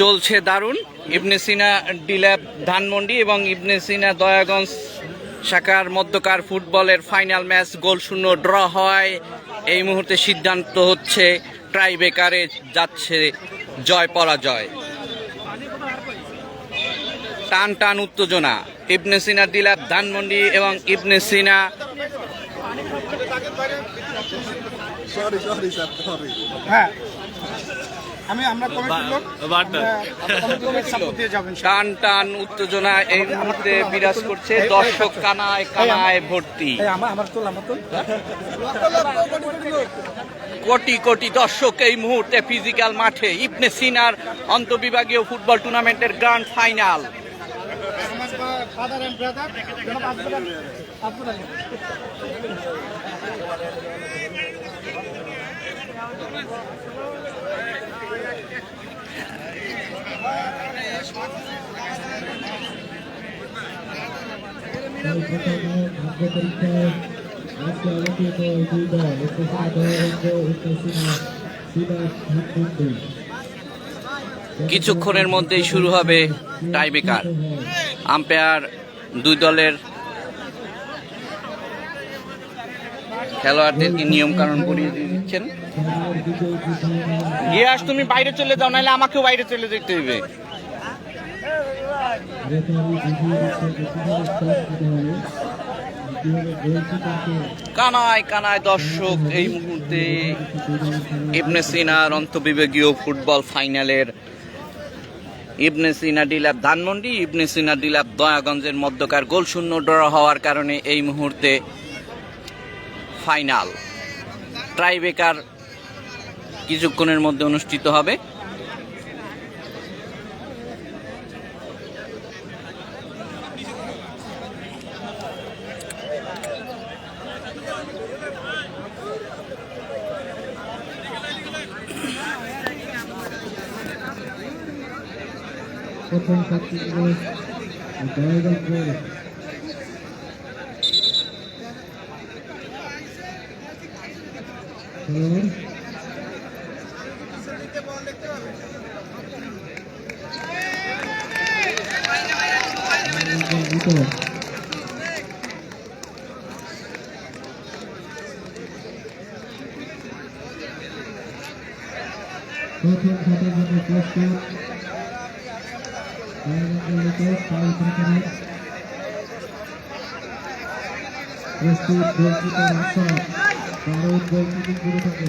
চলছে দারুণ। ইবনে সিনা ডিল্যাব ধানমন্ডি এবং ইবনে সিনা দয়াগঞ্জ শাখার মধ্যকার ফুটবলের ফাইনাল ম্যাচ গোল শূন্য ড্র হয়। এই মুহূর্তে সিদ্ধান্ত হচ্ছে ট্রাইবেকারে যাচ্ছে জয় পরাজয়। টান টান উত্তেজনা। ইবনে সিনা দিলাব ধানমন্ডি এবং Ibne Sina sorry sorry sir sorry হ্যাঁ। আমি আমরা কমিটির লোক টান টান উত্তেজনা এই মুহূর্তে বিরাজ করছে দর্শক কানায় কানায় ভর্তি। কোটি কোটি দর্শক এই মুহূর্তে ফিজিক্যাল মাঠে। ইবনে সিনার অন্তবিভাগীয় ফুটবল টুর্নামেন্টের গ্রান্ড ফাইনাল কিছুক্ষণের মধ্যেই শুরু হবে টাইবেকার আম্পায়ার দুই দলের খেলোয়াড়দেরকে নিয়ম কানুন করিয়ে দিচ্ছেন। গিয়াস তুমি বাইরে চলে যাও, নাহলে আমাকেও বাইরে চলে যেতে হবে। কানায় কানায় দর্শক, এই মুহূর্তে ইবনে সিনার অন্তবিভাগীয় ফুটবল ফাইনালের ইবনে সিনা ডিলাপ ধানমন্ডি, ইবনে সিনা ডিলাপ দয়াগঞ্জের মধ্যকার গোল শূন্য ড্র হওয়ার কারণে এই মুহূর্তে ফাইনাল। ট্রাইবেকার কিছুক্ষণের মধ্যে অনুষ্ঠিত হবে। দিবস শুনুন প্রথম ধাপের জন্য প্রস্তুত। প্রস্তুত। গোলকিপার আসন ভারত গোলকিপিং করে থাকে।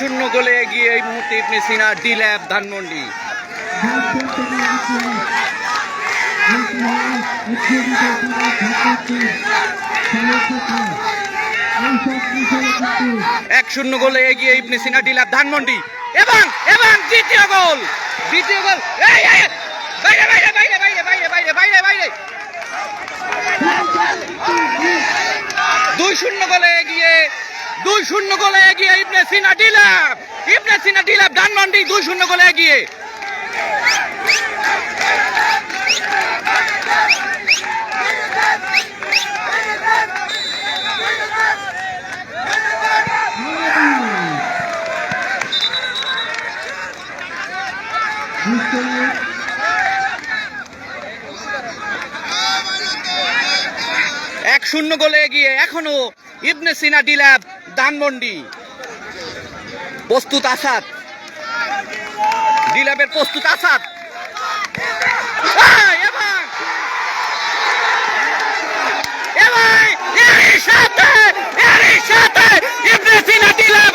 শূন্য গোলে এগিয়ে এই মুহূর্তে ইবনে সিনা ডিল্যাব ধানমন্ডি। এক শূন্য গোলে এগিয়ে ইবনে সিনা ডিলাপ ধানমন্ডি। এবং এবং দ্বিতীয় গোল! দ্বিতীয় গোল! এই, বাইরে বাইরে বাইরে বাইরে বাইরে বাইরে বাইরে বাইরে! দুই শূন্য গোলে এগিয়ে দুই শূন্য গোলে এগিয়ে ইবনে সিনা ডিলাপ ইবনে সিনা ডিলাপ ধানমন্ডি দুই শূন্য গোলে এগিয়ে। এক শূন্য গোলে এগিয়ে এখনও ইবনে সিনা ডিলাব ধানমন্ডি। প্রস্তুত আসাদ। ডিলাবের প্রস্তুত আসাদ। সাথে সাথে ইব্রাহিম ডিলাব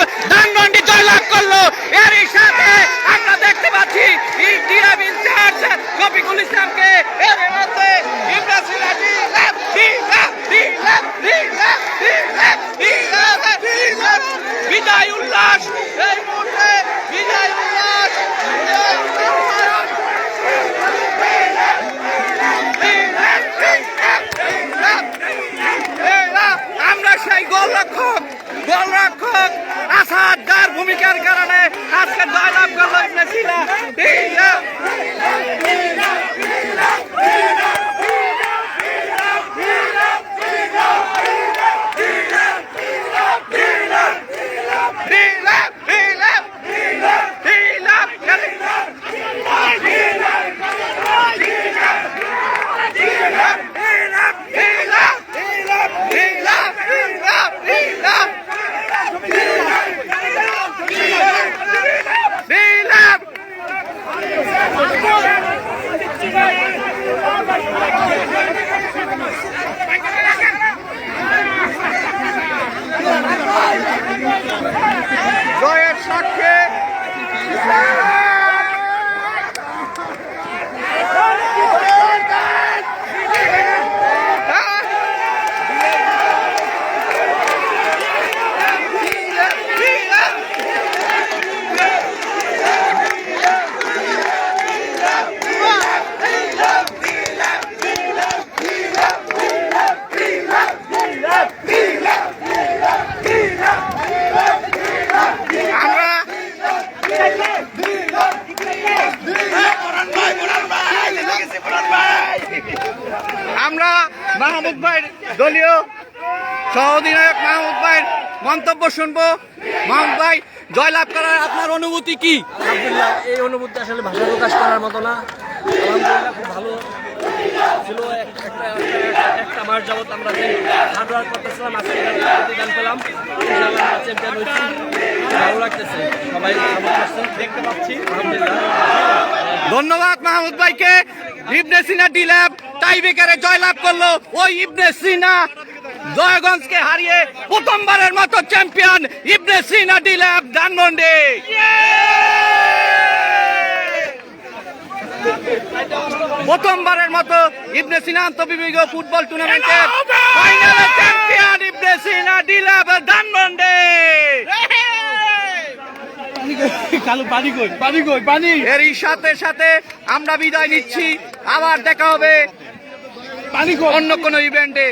মাহমুদ ভাই দলীয় সহ অধিনায়ক মাহমুদ ভাইয়ের মন্তব্য শুনব। মাহমুদ ভাই জয়লাভ করার আপনার অনুভূতি কি? আলহামদুলিল্লাহ এই অনুভূতি আসলে ভাষা প্রকাশ করার মতো না। আলহামদুলিল্লাহ খুব ভালো ছিল। একটা একটা- একটা মাস যাবত আমরা যে হার্ড ওয়ার্ক করতেছিলাম আজকে গান পেলাম। আমরা চ্যাম্পিয়ন হয়েছি। ভালো লাগতেছে। সবাই দেখতে পাচ্ছি। আলহামদুলিল্লাহ। ধন্যবাদ মাহমুদ ভাইকে। ইবনে সিনা ডিল্যাব টাইব্রেকারে জয়লাভ করল ওই ইবনে সিনা। জয়গঞ্জকে হারিয়ে প্রথমবারের মতো চ্যাম্পিয়ন ইবনে সিনা ডিল্যাব ধানমন্ডি। প্রথমবারের মতো ইবনে সিনা আন্তঃবিভাগীয় ফুটবল টুর্নামেন্টের ফাইনালে champion Ibne Sina D Lab Dhanmondi. Kalu পানি কই? পানি কই? পানি এরই সাথে সাথে আমরা বিদায় নিচ্ছি। আবার দেখা হবে। অন্য কোনো ইভেন্টে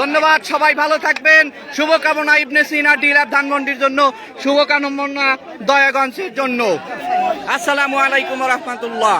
ধন্যবাদ, সবাই ভালো থাকবেন। শুভকামনা ইবনে সিনা, ডিলার ধানমন্ডির জন্য। শুভকামনা দয়াগঞ্জের জন্য। আসসালামু আলাইকুম রহমতুল্লাহ।